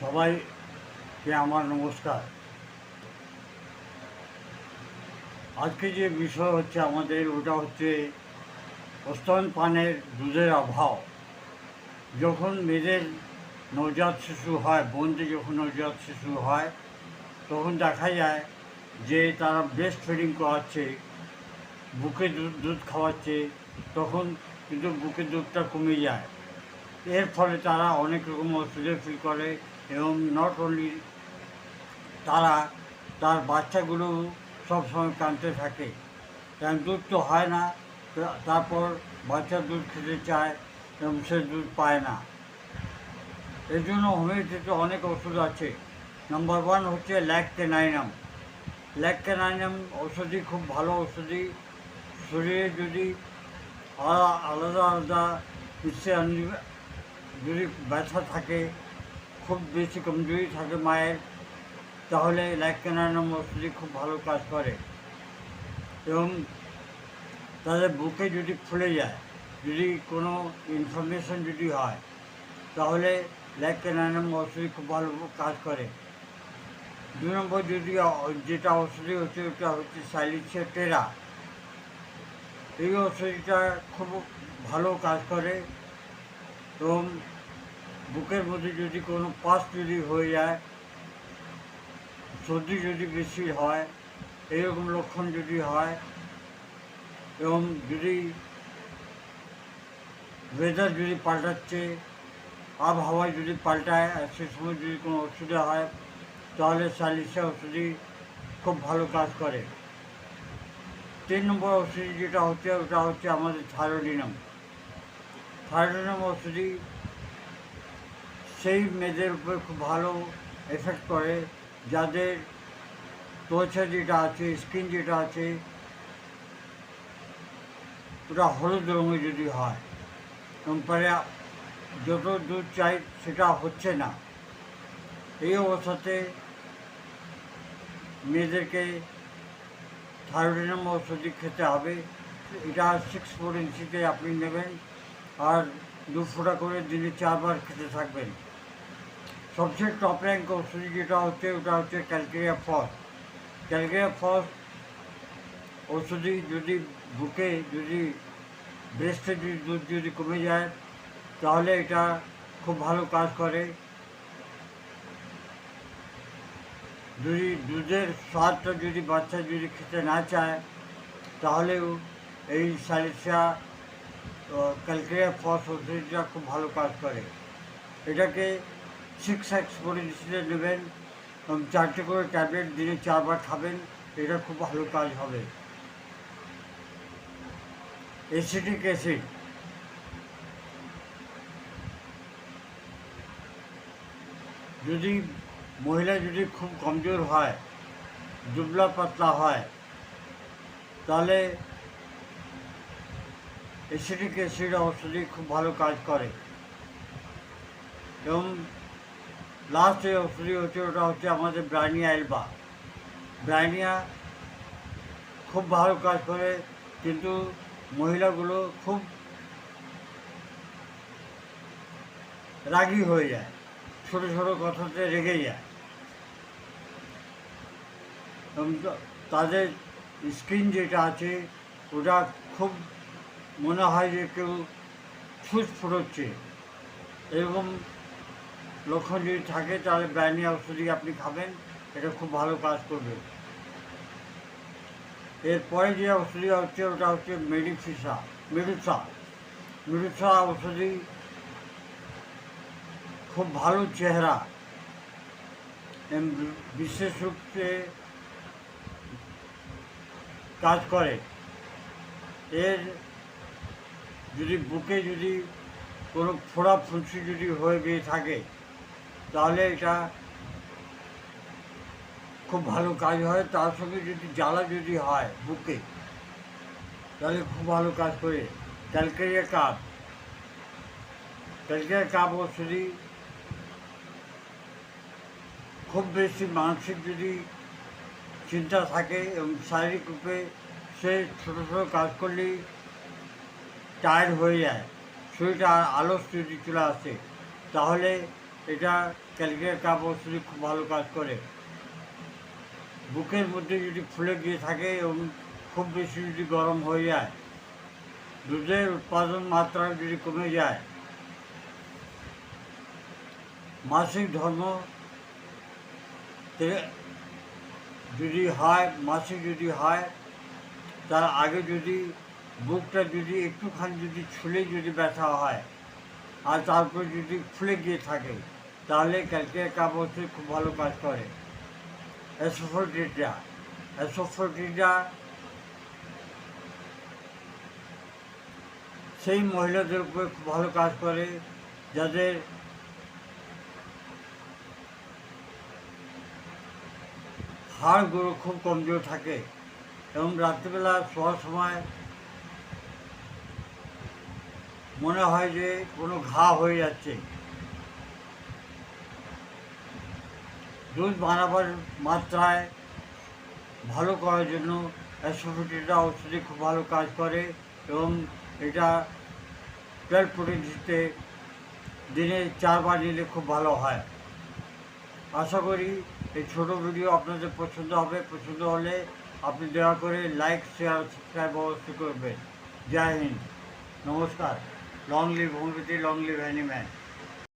সবাইকে আমার নমস্কার। আজকে যে বিষয় হচ্ছে আমাদের, ওটা হচ্ছে স্তন পানের দুধের অভাব। যখন মেয়েদের নবজাত শিশু হয়, বোনদের যখন নবজাত শিশু হয়, তখন দেখা যায় যে তারা ব্রেস্ট ফিডিং করাচ্ছে, বুকে দুধ দুধ খাওয়াচ্ছে, তখন কিন্তু বুকের দুধটা কমে যায়। এর ফলে তারা অনেক রকম অসুবিধা ফিল করে এবং নট অনলি তারা, তার বাচ্চাগুলো সবসময় কাঁদতে থাকে। কারণ দুধ তো হয় না তারপর বাচ্চা দুধ খেতে চায় এবং সে দুধ পায় না। এর জন্য হোমিওপ্যাথিতে অনেক ওষুধ আছে। নাম্বার ওয়ান হচ্ছে ল্যাকটেনাইনাম ল্যাকটেনাইনাম ওষুধি খুব ভালো ওষুধি শরীরে যদি আলাদা আলাদা ইচ্ছে যদি ব্যথা থাকে খুব বেশি কমজোরি থাকে মায়ের, তাহলে ল্যাকটেনাইনাম ওষুধি খুব ভালো কাজ করে। এবং তাদের বুকে যদি ফুলে যায়, যদি কোনো ইনফরমেশন যদি হয়, তাহলে ল্যাকটেনাইনাম ওষুধি খুব ভালো কাজ করে। দু নম্বর যদি যেটা ওষুধি হচ্ছে ওটা হচ্ছে সাইলিসিয়া টেরা। এই ওষুধটা খুব ভালো কাজ করে এবং বুকের মধ্যে যদি কোনো পাস যদি হয়ে যায়, সর্দি যদি বেশি হয় এইরকম লক্ষণ যদি হয়, এবং যদি ওয়েদার যদি পাল্টাচ্ছে, আবহাওয়া যদি পাল্টায়, আর সে সময় যদি কোনো অসুবিধা হয়, তাহলে সালিসা ওষুধই খুব ভালো কাজ করে। তিন নম্বর ওষুধ যেটা হচ্ছে, ওটা হচ্ছে আমাদের থাইরোডিনাম থাইরোডিনাম ওষুধই সেই মেয়েদের উপর খুব ভালো এফেক্ট করে। যাদের ত্বচা যেটা আছে স্কিন যেটা আছে, ওটা হলুদ রঙে যদি হয়, এবং পরে যত দুধ চাই সেটা হচ্ছে না। এই অবস্থাতে মেয়েদেরকে থাইরোডিনাম ওষুধই খেতে হবে। এটা সিক্স ফোর ইঞ্চিতে আপনি নেবেন, আর দু ফোঁটা করে দিনে চারবার খেতে থাকবেন। সবচেয়ে টপ র্যাঙ্ক ওষুধ যেটা হচ্ছে ওটা হচ্ছে ক্যালকেরিয়া ফস ক্যালকেরিয়া ফস ওষুধই যদি বুকে যদি ব্রেস্টে যদি দুধ যদি কমে যায় তাহলে এটা খুব ভালো কাজ করে যদি দুধের স্বাদটা যদি বাচ্চা যদি খেতে না চায় তাহলেও এই সালিসা ক্যালকেরিয়া ফস ওষুধটা খুব ভালো কাজ করে এটাকে সিক্স এক্স করে ডিসিশন নেবেন। চারটে করে ট্যাবলেট দিনে চারবার খাবেন, এটা খুব ভালো কাজ হবে। অ্যাসিটিক অ্যাসিড যদি মহিলা যদি খুব কমজোর হয়, দুবলা পাতলা হয়, তাহলে অ্যাসিডিক অ্যাসিড ওষুধই খুব ভালো কাজ করে। এবং লাস্ট যে ওষুধই হচ্ছে, ওটা হচ্ছে আমাদের ব্রাইনিয়া এলবা ব্রাইনিয়া খুব ভালো কাজ করে, কিন্তু মহিলাগুলো খুব রাগী হয়ে যায়, ছোটো ছোটো কথাতে রেগে যায়। তাদের স্কিন যেটা আছে, ওটা খুব মনে হয় যে কেউ ছুট ফুটোচ্ছে এরকম লক্ষণ যদি থাকে, তাহলে ব্রাইনি ওষুধই আপনি খাবেন, এটা খুব ভালো কাজ করবে। এরপরে যে ওষুধি হচ্ছে, ওটা হচ্ছে মেডিফিসা মেডুসা মেডুসা ওষুধি খুব ভালো চেহারা। বিশেষ রূপে কাজ করে। এর যদি বুকে যদি কোনো ফোড়া ফুঁসি যদি হয়ে গিয়ে থাকে তাহলে এটা খুব ভালো কাজ হয়। তার সঙ্গে যদি জ্বালা যদি হয় বুকে, তাহলে খুব ভালো কাজ করে। ক্যালকেরিয়া কাপ। ক্যালকেরিয়া কাপ ওষুধই খুব বেশি মানসিক যদি চিন্তা থাকে এবং শারীরিক রূপে সে ছোটো ছোটো কাজ করলেই টায়ার্ড হয়ে যায়। শরীরটা আলস যদি চলে আসে, তাহলে এটা ক্যালকের কাপ ওষুধে খুব ভালো কাজ করে। বুকের মধ্যে যদি ফুলে গিয়ে থাকে এবং খুব বেশি যদি গরম হয়ে যায়, দুধের উৎপাদন মাত্রা যদি কমে যায়, মাসিক ধর্ম যদি হয়, মাসিক যদি হয়, তার আগে যদি বুকটা যদি একটুখানি যদি ছুলে যদি ব্যথা হয়, আর তারপর যদি ফুলে গিয়ে থাকে তাহলে ক্যালকের কাপ খুব ভালো কাজ করে। অ্যাসোফোটিটা অ্যাসোফোটিটা সেই মহিলাদের উপরে খুব ভালো কাজ করে, যাদের হাড়গুলো খুব কমজোর থাকে এবং রাত্রিবেলা শোয়ার সময় মনে হয় যে কোনো ঘা হয়ে যাচ্ছে। দুধ বানাবার মাত্রায় ভালো করার জন্য অ্যাসোফিটিটা ওষুধে খুব ভালো কাজ করে এবং এটা টুয়েলভ প্রোটিন দিতে দিনে চারবার নিলে খুব ভালো হয়। আশা করি এই ছোটো ভিডিও আপনাদের পছন্দ হবে। পছন্দ হলে আপনি দয়া করে লাইক শেয়ার সাবস্ক্রাইব অবশ্যই করবেন। জয় হিন্দ। নমস্কার। Long live homeopathy long live Hahnemann